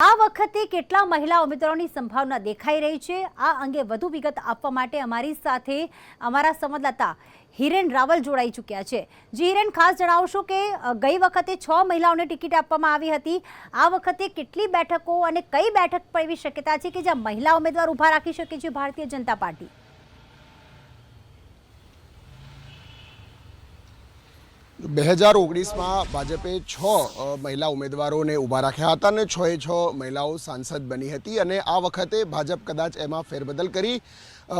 આ વખતે કેટલા મહિલા ઉમેદવારોની સંભાવના દેખાઈ રહી છે? આ અંગે વધુ વિગત આપવા માટે અમારી સાથે અમારા સંવાદદાતા હિરેન રાવલ જોડાઈ ચૂક્યા છે. જી હિરેન, ખાસ જણાવશો કે ગઈ વખતે છ મહિલાઓને ટિકિટ આપવામાં આવી હતી. આ વખતે કેટલી બેઠકો અને કઈ બેઠક પર એવી શક્યતા છે કે જ્યાં મહિલા ઉમેદવાર ઊભા રાખી શકે છે ભારતીય જનતા પાર્ટી? બે હજાર ઓગણીસમાં ભાજપે છ મહિલા ઉમેદવારોને ઊભા રાખ્યા હતા અને છ એ છ મહિલાઓ સાંસદ બની હતી અને આ વખતે ભાજપ કદાચ એમાં ફેરબદલ કરી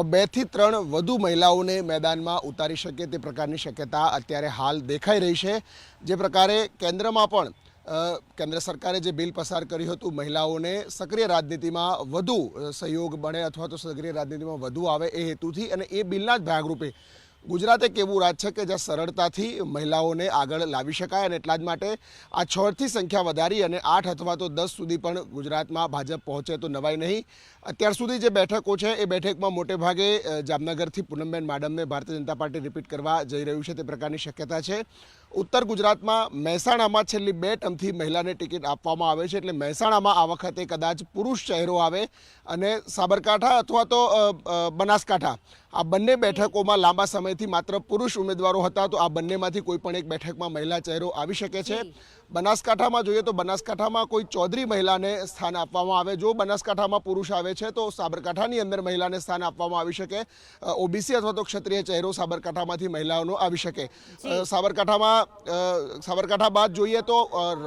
બેથી ત્રણ વધુ મહિલાઓને મેદાનમાં ઉતારી શકે તે પ્રકારની શક્યતા અત્યારે હાલ દેખાઈ રહી છે. જે પ્રકારે કેન્દ્રમાં પણ કેન્દ્ર સરકારે જે બિલ પસાર કર્યું હતું, મહિલાઓને સક્રિય રાજનીતિમાં વધુ સહયોગ બને અથવા તો સક્રિય રાજનીતિમાં વધુ આવે એ હેતુથી અને એ બિલના જ ભાગરૂપે ગુજરાત એક એવું રાજ છે કે જ્યાં સરળતાથી મહિલાઓને આગળ લાવી શકાય અને એટલા જ માટે આ છથી સંખ્યા વધારી અને આઠ અથવા તો દસ સુધી પણ ગુજરાતમાં ભાજપ પહોંચે તો નવાઈ નહીં. અત્યાર સુધી જે બેઠકો છે એ બેઠકમાં મોટે ભાગે જામનગરથી પૂનમબેન માડમને ભારતીય જનતા પાર્ટી રિપીટ કરવા જઈ રહ્યું છે તે પ્રકારની શક્યતા છે. ઉત્તર ગુજરાતમાં મહેસાણામાં છેલ્લી બે ટર્મથી મહિલાને ટિકિટ આપવામાં આવે છે એટલે મહેસાણામાં આ વખતે કદાચ પુરુષ ચહેરો આવે અને સાબરકાંઠા અથવા તો બનાસકાંઠા. આ બંને બેઠકોમાં લાંબા સમયથી માત્ર પુરુષ ઉમેદવારો હતા, તો આ બંનેમાંથી કોઈ પણ એક બેઠકમાં મહિલા ચહેરો આવી શકે છે. બનાસકાંઠામાં જોઈએ તો બનાસકાંઠામાં કોઈ ચૌધરી મહિલાને સ્થાન આપવામાં આવે. જો બનાસકાંઠામાં પુરુષ આવે છે તો સાબરકાંઠાની અંદર મહિલાને સ્થાન આપવામાં આવી શકે. ઓબીસી અથવા તો ક્ષત્રિય ચહેરો સાબરકાંઠામાંથી મહિલાઓનો આવી શકે. સાબરકાંઠામાં સાબરકાંઠા બાદ જોઈએ તો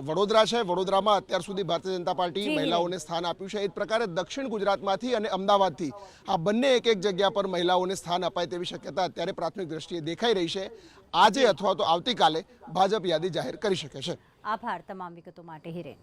વડોદરા છે. વડોદરામાં અત્યાર સુધી ભારતીય જનતા પાર્ટી મહિલાઓને સ્થાન આપ્યું છે. એ જ પ્રકારે દક્ષિણ ગુજરાતમાંથી અને અમદાવાદથી આ બંને એક એક જગ્યા પર મહિલાઓને સ્થાન અપાય તેવી શક્યતા અત્યારે પ્રાથમિક દ્રષ્ટિએ દેખાઈ રહી છે. આજે અથવા તો આવતીકાલે ભાજપ યાદી જાહેર કરી શકે છે. આભાર તમામ વિગતો માટે હિરેન.